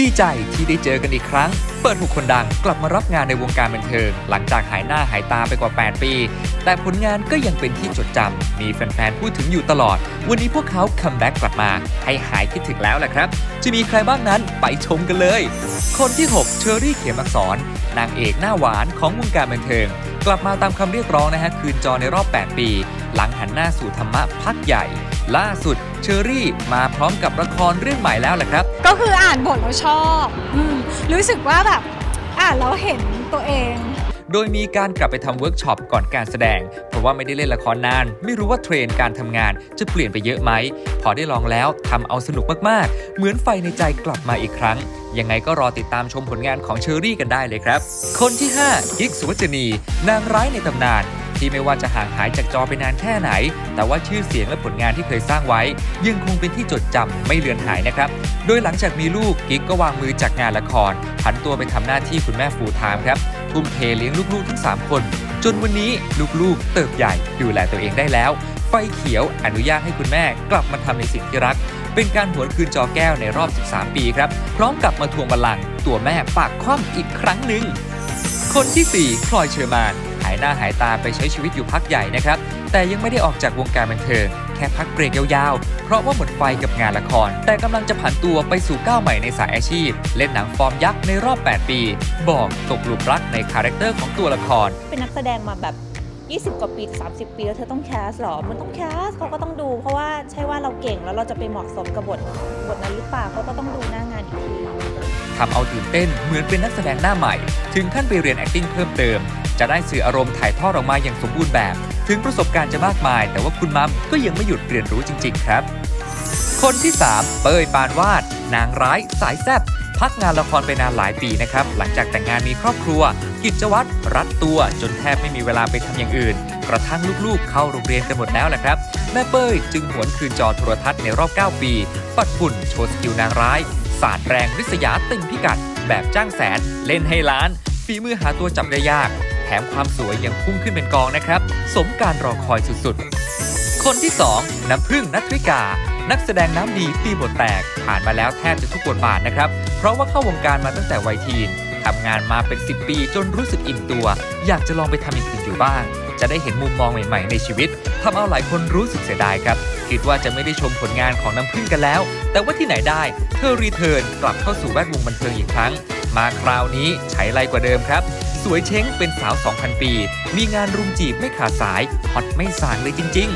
ดีใจที่ได้เจอกันอีกครั้ง เปิดหุกคนดังกลับมารับงานในวงการบันเทิง หลังจากหายหน้าหายตาไปกว่า 8 ปี แต่ผลงานก็ยังเป็นที่จดจำมีแฟนๆ พูดถึงอยู่ตลอด วันนี้พวกเขาคัมแบ็กกลับมา ให้หายคิดถึงแล้วแหละครับ จะมีใครบ้างนั้นไปชมกันเลย คนที่ 6 เชอรี่เขมอักษร นางเอกหน้าหวานของวงการบันเทิง กลับมาตามคำเรียกร้องนะฮะคืนจอในรอบ 8 ปี หลังหันหน้าสู่ธรรมะพักใหญ่ ล่าสุดเชอรี่มาพร้อมกับละครเรื่องใหม่แล้วแหละครับ ก็คืออ่านบทแล้วชอบอมรู้สึกว่าแบบอ่านแล้วเห็นตัวเอง โดยมีการกลับไปทำเวิร์กช็อปก่อนการแสดง เพราะว่าไม่ได้เล่นละครนาน ไม่รู้ว่าเทรนด์การทำงานจะเปลี่ยนไปเยอะไหม พอได้ลองแล้วทำเอาสนุกมากๆ เหมือนไฟในใจกลับมาอีกครั้ง ยังไงก็รอติดตามชมผลงานของเชอรี่กันได้เลยครับ คนที่5กิ๊กสุวจนี นางร้ายในตำนาน ที่ไม่ว่าจะห่างหายจากจอไปนานแค่ไหน แต่ว่าชื่อเสียงและผลงานที่เคยสร้างไว้ ยังคงเป็นที่จดจำไม่เลือนหายนะครับ โดยหลังจากมีลูกกิ๊กก็วางมือจากงานละครผันตัวไปทำหน้าที่คุณแม่ฟูลไทม์ครับทุ่มเทเลี้ยงลูกๆทั้ง 3 คน จนวันนี้ลูกๆ เติบใหญ่ดูแลตัวเองได้แล้ว ไฟเขียวอนุญาตให้คุณแม่กลับมาทำในสิ่งที่รักเป็นการหวนคืนจอแก้วในรอบ 13 ปีครับ พร้อมกับมาทวงบัลลังก์ตัวแม่ปากคว่ำอีกครั้งหนึ่ง คนที่ 4 พลอยเชอร์มานายหน้าหายตาไปใช้ชีวิตอยู่พักใหญ่นะครับ แต่ยังไม่ได้ออกจากวงการบันเทิง แค่พักเบรกยาวๆ เพราะว่าหมดไฟกับงานละคร แต่กำลังจะผันตัวไปสู่ก้าวใหม่ในสายอาชีพ เล่นหนังฟอร์มยักษ์ในรอบ 8 ปี บอกตกหลุมรักในคาแรคเตอร์ของตัวละคร เป็นนักแสดงมาแบบ20 กว่าปี 30 ปี แล้วเธอต้องแคสหรอ มันต้องแคสเขาก็ต้องดู เพราะว่าใช่ว่าเราเก่งแล้วเราจะไปเหมาะสมกับบทบทนั้นหรือเปล่าเขาก็ต้องดูหน้างานอีกทีทำเอาตื่นเต้นเหมือนเป็นนักแสดงหน้าใหม่ ถึงขั้นไปเรียน acting เพิ่มเติม จะได้สื่ออารมณ์ถ่ายทอดออกมาอย่างสมบูรณ์แบบ ถึงประสบการณ์จะมากมาย แต่ว่าคุณมัมก็ยังไม่หยุดเรียนรู้จริง ๆ ครับ คนที่ 3 เป้ยปานวาด นางร้าย สายแซบพักงานละครไปนานหลายปีนะครับ หลังจากแต่งงานมีครอบครัว กิจวัตรรัดตัว จนแทบไม่มีเวลาไปทำอย่างอื่น กระทั่งลูกๆ เข้าโรงเรียนกันหมดแล้วแหละครับ แม่เป้ยจึงหวนคืนจอโทรทัศน์ในรอบ 9 ปี ปัดฝุ่นโชว์สกิลนางร้ายสาดแรงริษยาต็มพิกัด แบบจ้างแสน เล่นให้ล้าน ฝีมือหาตัวจับได้ยาก แถมความสวยยังพุ่งขึ้นเป็นกองนะครับ สมการรอคอยสุดๆ คนที่ 2 น้ำพึ่งนัทริกา นักแสดงน้ำดีตีบทแตก ผ่านมาแล้วแทบจะทุกบทบาทนะครับ เพราะว่าเข้าวงการมาตั้งแต่วัยทีนทำงานมาเป็น 10 ปีจนรู้สึกอิ่มตัว อยากจะลองไปทำอย่างอื่นอยู่บ้าง จะได้เห็นมุมมองใหม่ ๆ ในชีวิตทำเอาหลายคนรู้สึกเสียดายครับ คิดว่าจะไม่ได้ชมผลงานของน้ำพึ่งกันแล้ว แต่ว่าที่ไหนได้ เธอรีเทิร์นกลับเข้าสู่แวดวงบันเทิงอีกครั้ง มาคราวนี้ใช้ไรกว่าเดิมครับ สวยเช้งเป็นสาว 2,000 ปี มีงานรุมจีบไม่ขาดสายฮอตไม่สางเลยจริง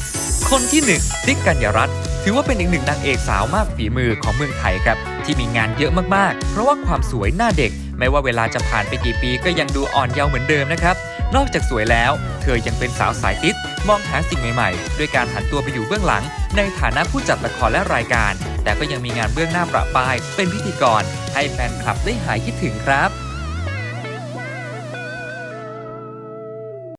ๆ คนที่1ติ๊กกัญญรัตน์ถือว่าเป็นอีกหนึ่งนางเอกสาวมากฝีมือของเมืองไทยครับ ที่มีงานเยอะมากๆ เพราะว่าความสวยหน้าเด็ก ไม่ว่าเวลาจะผ่านไปกี่ปีก็ยังดูอ่อนเยาว์เหมือนเดิมนะครับ นอกจากสวยแล้ว เธอยังเป็นสาวสายติดมองหาสิ่งใหม่ๆ ด้วยการหันตัวไปอยู่เบื้องหลัง ในฐานะผู้จัดละครและรายการ แต่ก็ยังมีงานเบื้องหน้าประปาย เป็นพิธีกร ให้แฟนคลับได้หายคิดถึงครับ